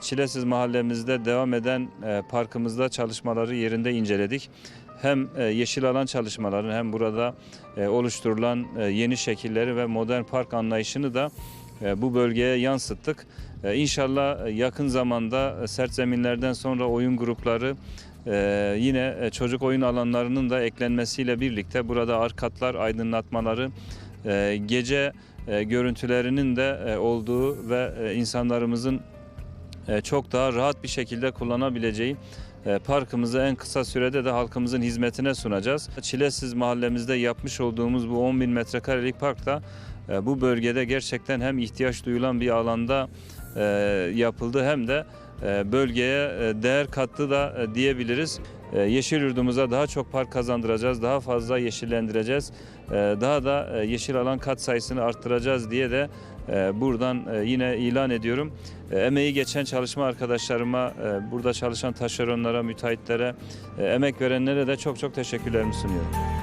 Çilesiz mahallemizde devam eden e, parkımızda çalışmaları yerinde inceledik. Hem e, yeşil alan çalışmalarını hem burada e, oluşturulan yeni şekilleri ve modern park anlayışını da bu bölgeye yansıttık. İnşallah yakın zamanda sert zeminlerden sonra oyun grupları yine çocuk oyun alanlarının da eklenmesiyle birlikte burada arkatlar aydınlatmaları gece görüntülerinin de olduğu ve e, insanlarımızın çok daha rahat bir şekilde kullanabileceği e, parkımızı en kısa sürede de halkımızın hizmetine sunacağız. Çilesiz mahallemizde yapmış olduğumuz bu 10 bin metrekarelik parkta e, bu bölgede gerçekten hem ihtiyaç duyulan bir alanda e, yapıldı hem de e, bölgeye e, değer kattı da e, diyebiliriz. E, Yeşil yurdumuza daha çok park kazandıracağız, daha fazla yeşillendireceğiz, e, daha da e, yeşil alan kat sayısını arttıracağız diye de e, buradan e, yine ilan ediyorum. E, Emeği geçen çalışma arkadaşlarıma, e, burada çalışan taşeronlara, müteahhitlere, e, emek verenlere de çok çok teşekkürlerimi sunuyorum.